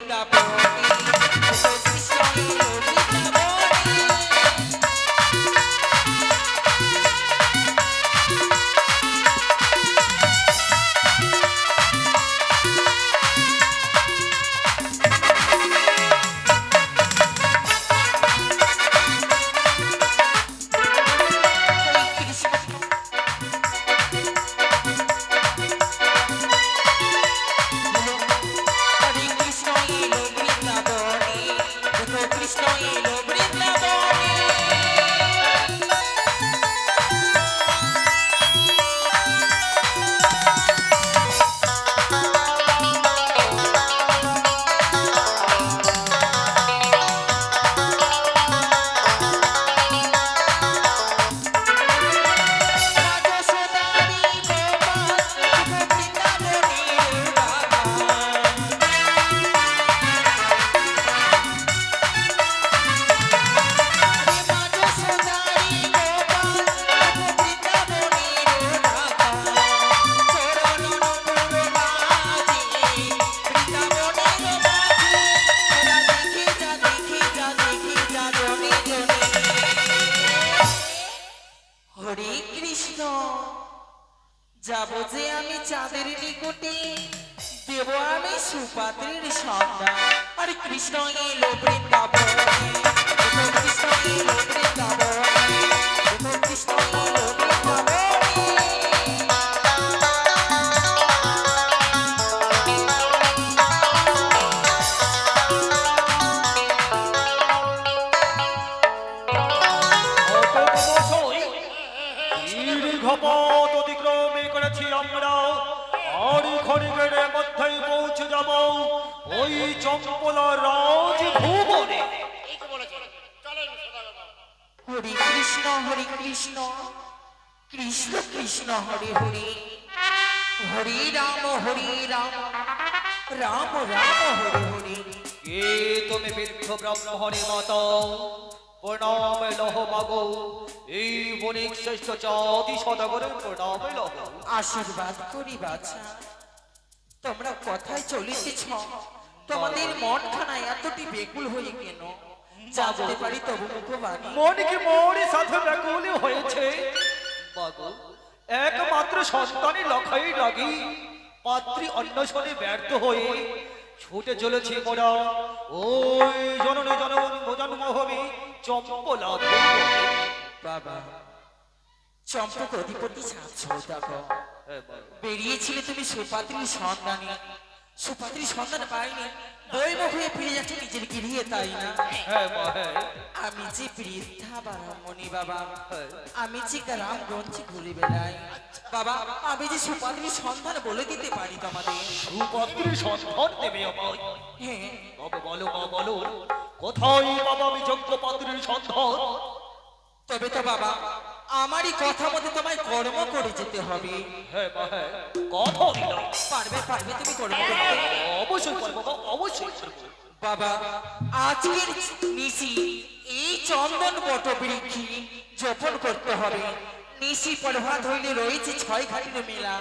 বৃন্দাবনে যে আমি চাঁদের নিকুটি, দেব আমি সুপাত্রের সন্ধান। আর কৃষ্ণ এলো বৃন্দাবন, কৃষ্ণ এলো বৃন্দাবন, কৃষ্ণ ওই চম্পলা রাজ ভুবনে। হরে কৃষ্ণ হরে কৃষ্ণ কৃষ্ণ কৃষ্ণ হরে হরে। হরে রাম হরে রাম রাম রাম হরে হরে। কে তুমি বৃদ্ধ ব্রাহ্মণে মত প্রণাম লহ মাগো। এই বণিক শ্রেষ্ঠ জাতি সদাগরের প্রণাম লহ। আশীর্বাদ করি বাছা তোমরা কোথায় চলিতেছ? তোমাদের মন খানা এতটি বেকুল হয়ে কেন? জানতে পারি তবু মুখবাণী। মন কি মোরে সাথে ব্যাকুল হয়েছে। একমাত্র সন্তানের লখাই লাগি পাত্রী অন্বেষণে ব্যর্থ হয়ে ছুটে চলেছে মোরা। ওই জননী জনন জন্মভূমি চম্পলা ভুবনে। বাবা চম্পক অধিপতি হ্যাঁ। বেরিয়েছিলে তুমি সুপাত্রীর সন্ধানে। সুপাত্রীর সন্ধান পাইনি। বইমুখ হয়ে ফিরে যাচ্ছে নিজের গৃহে তাই না? হ্যাঁ হ্যাঁ। আমি যে বৃদ্ধা বাবা। হ্যাঁ। আমি যে গ্রামগঞ্জে ঘুরে বেড়াই। বাবা আমি যে সুপাত্রীর সন্ধান বলে দিতে পারি তোমাদের। সুপাত্রীর সন্ধান দেবে হ্যাঁ। বলো বলো কোথায় বাবা আমি যোগ্য পাত্রীর সন্ধান? তবে তো বাবা আমারই কথা মতো তোমায় কর্ম করে যেতে হবে। হ্যাঁ মা হ্যাঁ কথা দিলাম পারবে পারবে তুমি কর্ম করতে। অবশ্যই করব বাবা, অবশ্যই করব। বাবা আজকের নিশি এই চন্দন বট বৃক্ষি জপন করতে হবে। নিশি প্রভাত হইলে রয়েছে ছয় ঘাটের মেলা।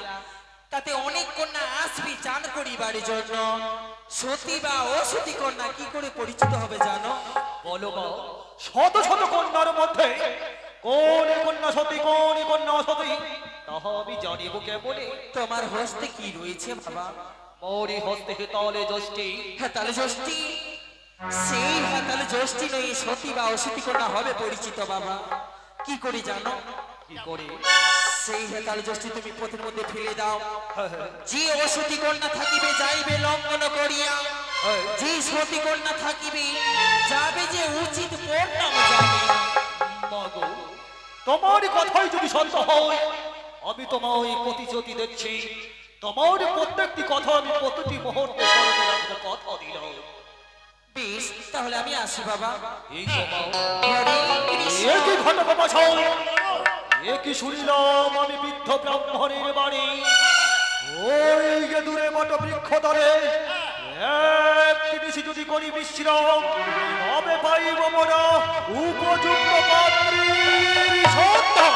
তাতে অনেক কন্যা আসবি চান করিবার জন্য। সতী বা অসতী কন্যা কি করে পরিচিত হবে জানো? বলো শত শত কন্যার মধ্যে কোন সতী কোন কন্যা সতী? তাহা আমি জানিব কেমনে? তোমার হস্তে কি রয়েছে বাবা? মরি হস্তে হেতালে যষ্টি হেতাল জ্যোষ্ঠী সেই হেতাল জ্যোষ্ঠী নয় সতী বা অসতী কন্যা হবে পরিচিত বাবা। কি করে জানো? কি করে? সেই হেতাল জ্যোষ্ঠী তুমি পথের মধ্যে ফেলে দাও। হ্যাঁ, হ্যাঁ, যে অসতী কন্যা থাকিবে যাইবে লঙ্ঘন করিয়া। হ্যাঁ। যে সতী কন্যা থাকিবে যাবে যে উচিত পরিণাম যাবে মাগো তোমার কথাই যদি সত্য হয় আমি তোমায় প্রতিশ্রুতি দিচ্ছি। তোমার প্রত্যেকটি কথা আমি প্রতিটি মুহূর্তে স্মরণে রাখব কথা দিলাম। বেশ তাহলে আমি আসি বাবা। এই একই ঘটক বাছাই একই শুনিলাম আমি বৃদ্ধ ব্রাহ্মণের বাড়ি ওই যে দূরে বট বৃক্ষ তলে বেশি যদি করি বিশ্রাম তবে পাইব মোরা উপযুক্ত পাত্রীর সন্ধান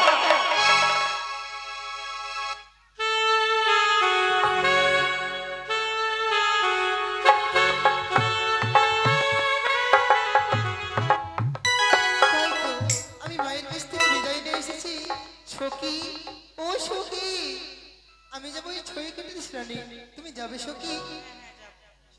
আমি যাব এই ছবি কেটে দিস তুমি যাবে সখী?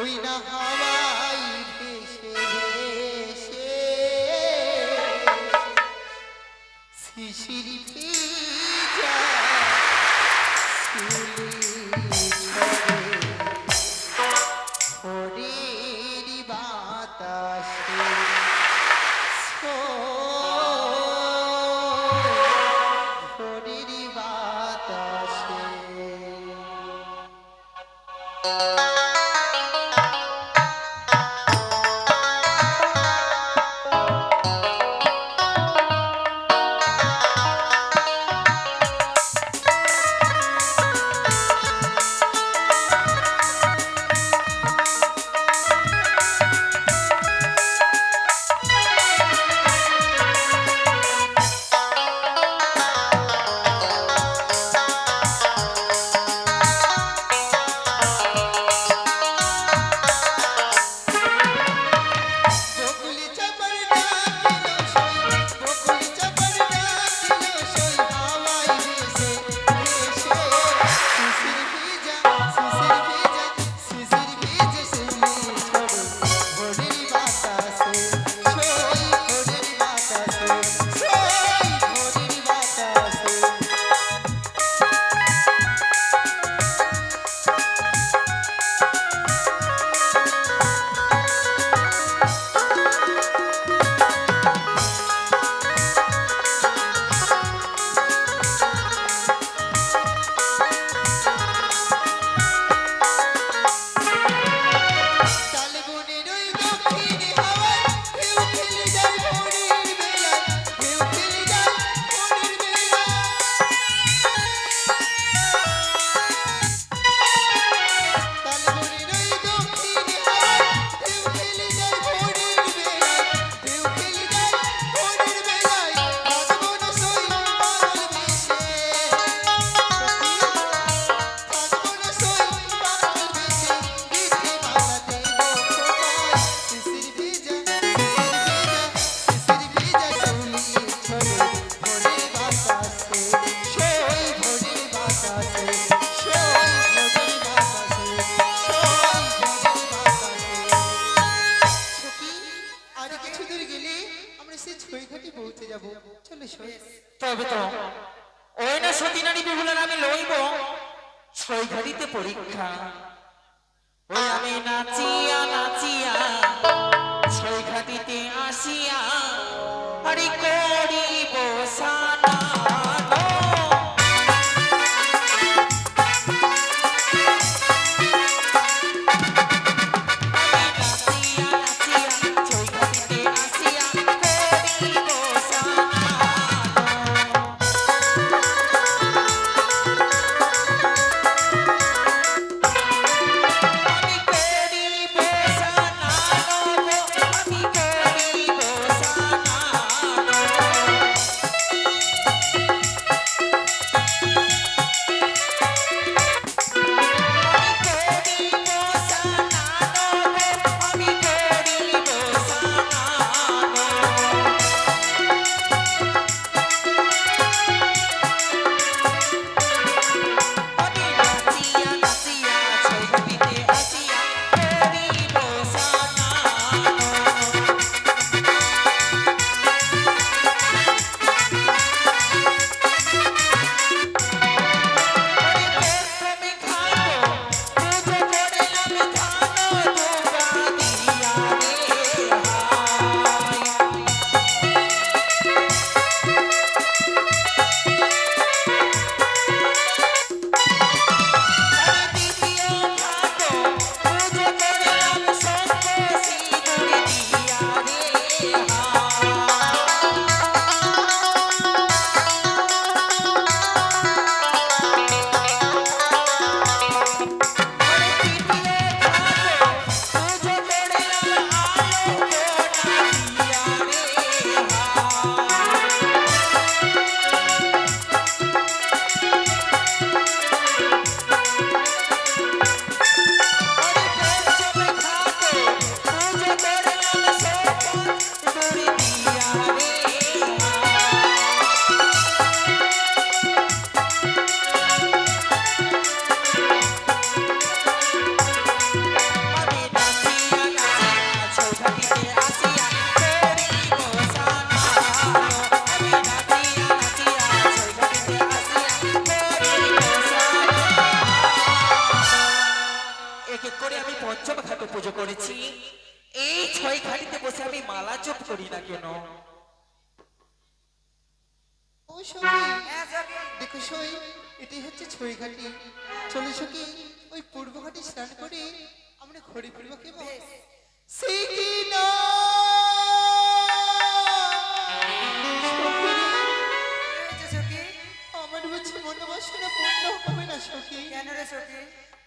ওই না হাওয়া। তবে তো ওই না সতী নারী বিহুলের আমি লইব। ছয় ঘড়িতে পরীক্ষা। আমি নাচিয়া নাচিয়া, ছয় ঘাটিতে আসিয়া, আরে করিব সানা। মালা জপ করি না কেন? ও সখী দেখো সই হচ্ছে ছই ঘাটি চলো সখী ওই পূর্ব ঘাটে স্নান করে আমরা ঘরে ফিরবো কেমন? সে কি না আমার বুঝি মনে বাসনা পূর্ণ হবে না সখী। কেন রে সখী?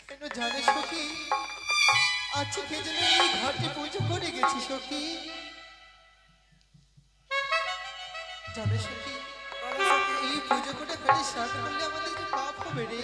কেন জানো সখী আজকে যেন এই ঘাটে পুজো করে গেছি সখী। জানো এই পুজো করে খালি স্নান করলে আমাদের যে পাপ হবে রে।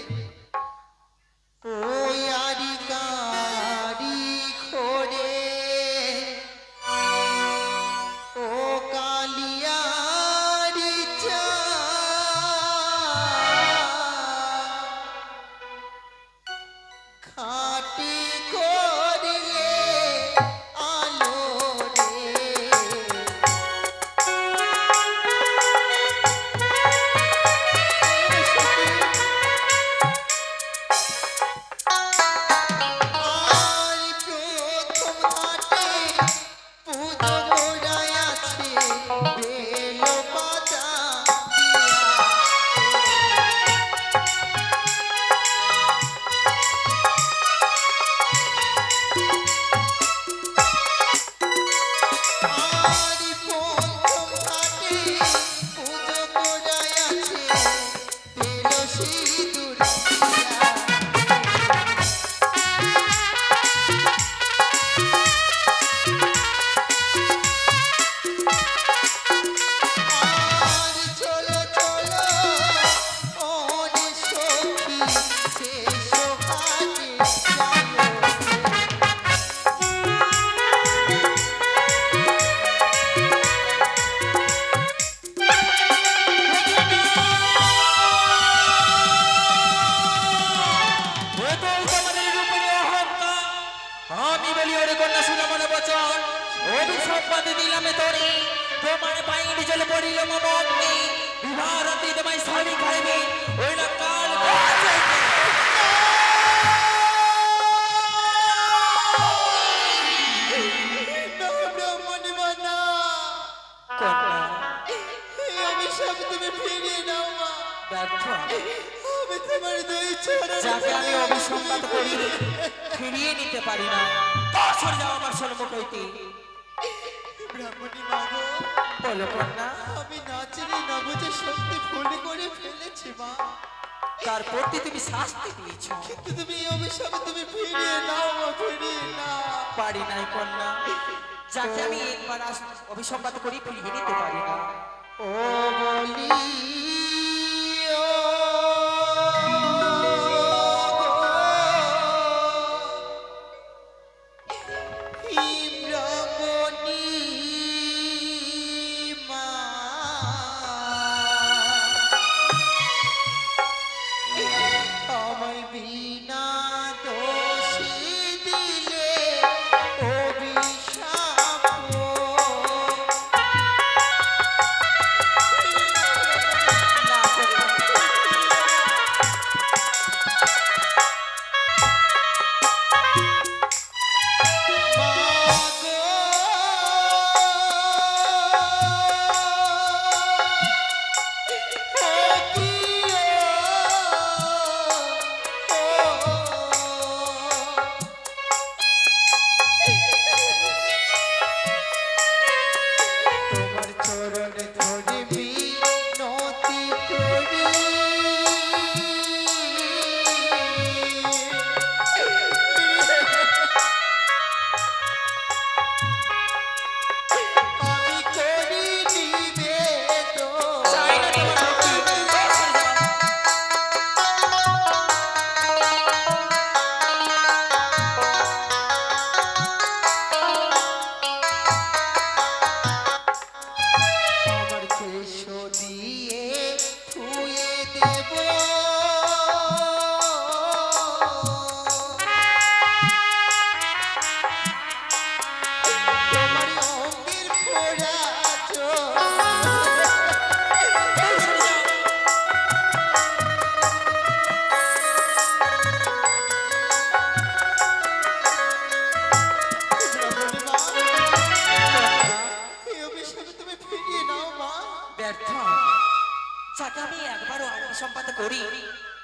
ব্যর্থ আমি। আমি তোমার দুই চরণ যাকে আমি অভিসম্পাত করি ফিরিয়ে নিতে পারি না। বছর যাও আমার সম্মুখ হইতে ব্রাহ্মণী মাগো বলো কন্যা। আমি না চিনি না বুঝে সত্যি ভুল করে ফেলেছি মা। তার প্রতি তুমি শাস্তি দিয়েছ। কিন্তু তুমি অভিশাপ তুমি ফিরিয়ে নাও ফিরিয়ে নাও। পারি নাই কন্যা। যাকে আমি একবার অভিসম্পাত করি ফিরিয়ে নিতে পারি না। ও বলি সংসারে তুমি ফিরিয়ে নাও মা ব্যর্থ যাকে আমি একবারও আত্মসম্পাদ করি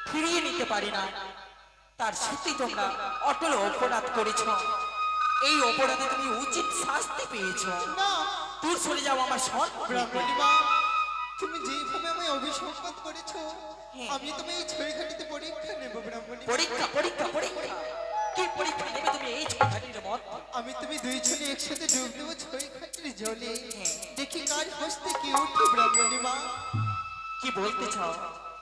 ফিরিয়ে নিতে পারি না। তার সত্যি তোমরা অটল অপরাধ করেছ। এই অপরাধে তুমি উচিত শাস্তি পেয়েছ দূর চলে যাও আমার সৎ তুমি যেভাবে আমি অভিসম্পাদ করেছ আমি তুমি এই ছড়িঘাটিতে পরীক্ষা নেব পরীক্ষা পরীক্ষা পরীক্ষা। কি পরীক্ষা নেবে তুমি এই ছটাটির মত। আমি তুমি দুই একসাথে ডুব দেবো জলে। হ্যাঁ। দেখি কার হস্তে কি উঠে ব্রাহ্মণী মা। কি বলতে চাও?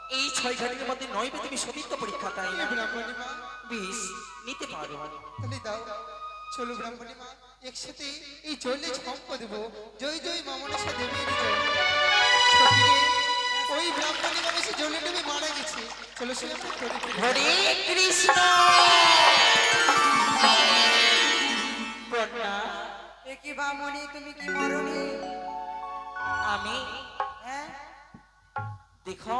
এই ছয় ঘাটির মধ্যে নইবে তুমি সতীত্ব পরীক্ষা তাই না? ব্রাহ্মণী মা। বিষ নিতে পারো। তাহলে দাও। চলো ব্রাহ্মণী মা একসাথে এই জলে ঝম্প দেবো। জয় জয় মামনসা দেবীর জয়। ওই ব্রাহ্মণী মানুষ জলে ডুবে মারা গেছে। চলো সে। হরে কৃষ্ণ! কি বামনি তুমি কি মরনি আমি? হ্যাঁ? দেখো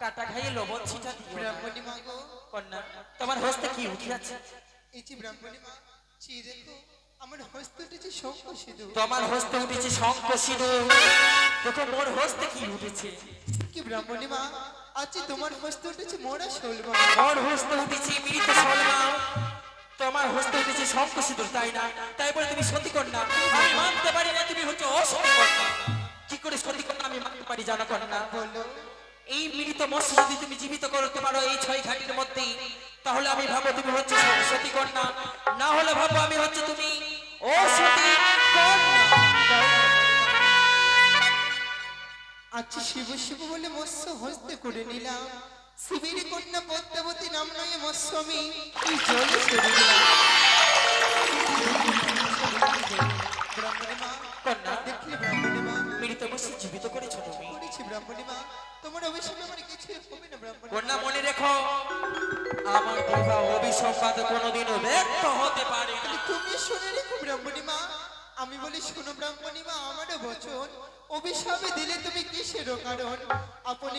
কাটা খাইয়ে লবণ ছিটা দিও ব্রাহ্মণী মা গো। কন্যা তোমার হস্তে কি উঠে আছে? এই যে ব্রাহ্মণী মা চেয়ে দেখো আমার হস্ত উঠেছে শঙ্খ সিঁদুর। তোমার হস্তে উঠেছে শঙ্খ সিঁদুর। দেখো মোর হস্তে কি উঠেছে? কি ব্রাহ্মণী মা আজকে তোমার হস্ত উঠেছে মোরা শোলবা মোর হস্তে উঠেছে মৃত সলমা তোমার হস্তে শঙ্খ সিঁদুর তাই না? তাই বলে তুমি সতী কন্যা আমি মানতে পারি না, তুমি হচ্ছে অসতী কন্যা কি করে সতী কন্যা আমি মানতে পারি, জানো কন্যা? বলল এই মৃত মৎস্য যদি তুমি জীবিত করতে পারো এই ছয় ঘাটির মধ্যেই। তাহলে আমি ভাবো তুমি হচ্ছে সতী কন্যা না হলে ভাবো আমি হচ্ছে তুমি ও সতী কন্যা আচ্ছা শিব শিব বলে মৎস্য হস্তে করে নিলাম। শিবের কন্যা পদ্মাবতী নাম নয় মৎস্য আমি জল জলে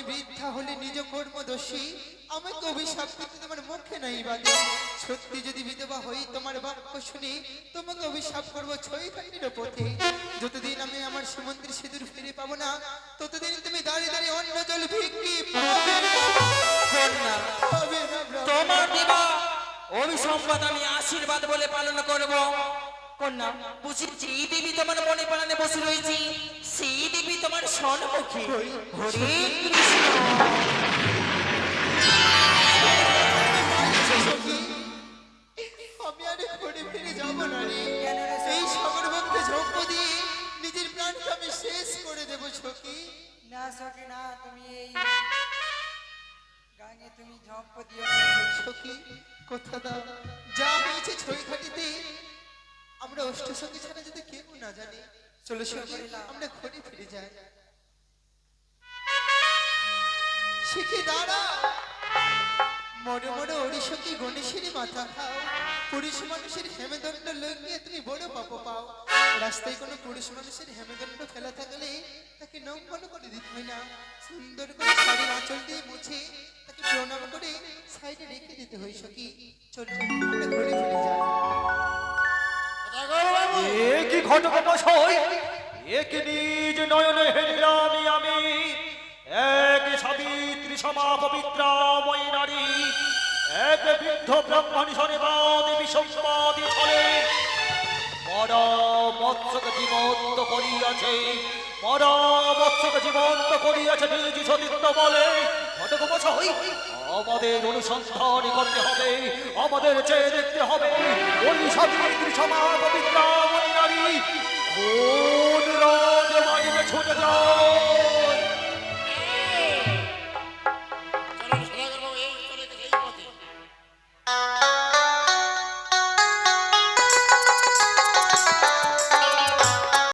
বৃদ্ধা হলে নিজ কর্মদোষী। আমাকে অভিশাপ দিতে তোমার মুখে নাই বাদে সত্যি যদি বিধবা হই তোমার বাক্য শুনি তোমাকে অভিশাপ করব ছয় কাটির পথে। যতদিন আমি আমার সুমন্ত্রী সিঁদুর ফিরে পাবো না ততদিন তুমি দাঁড়িয়ে দাঁড়িয়ে অন্য জল ভিক্ষি। তোমার বিবাহ অভিসম্পাদ আমি আশীর্বাদ বলে পালন করব। কন্যা বুঝেছি এই দেবী তোমার মনে প্রাণে বসে রয়েছি। সেই দেবী তোমার সম্মুখে হরে কৃষ্ণ আমি আর ঘরে ফিরে যাব না রে? এই দিয়ে নিজের প্রাণকে আমি শেষ করে দেব সখী। না সখী না তুমি এই গাঙে তুমি ঝম্প দিও সখী। কথা দাও। যা হয়েছে ছইঘাটিতে আমরা অষ্ট সখী ছাড়া যদি কেউ না জানি চলো আমরা ঘরে ফিরে যাই। শিখি দাঁড়া। মনে মনে অরিসখী গণেশেরই মাথা খাও। পুরুষ মানুষের হেমেদণ্ড লইয়ে তুমি বড় পাপ পাও। রাস্তায় কোনো পুরুষ মানুষের হেমেদণ্ড ফেলা থাকলে তাকে নম্বন করে দিতে হয় না। সুন্দর করে শাড়ির আঁচল দিয়ে মুছে তাকে প্রণাম করে সাইডে রেখে দিতে হয় সখী। চলো আমরা ঘরে ফিরে যাই। কি ঘটক মশাই এ কি নিজ নয়নে হেরিলামি আমি। এক সাবিত্রী সমা পবিত্রাময়ী নারী, এক বৃদ্ধ ব্রাহ্মণ শনিবাদ বিসম্বাদী ছলে। মরা মৎস্যক জীবন্ত করিয়াছে মরা মৎস্যক জীবন্ত করিয়াছে নিজ সতীত্ব বলে। ঘটক মশাই আমাদের অনুসন্ধান করতে হবে আমাদের চেয়ে দেখতে হবে। ওই সাধুমিত্রী সমাজ পবিত্রা ছুটে যাও।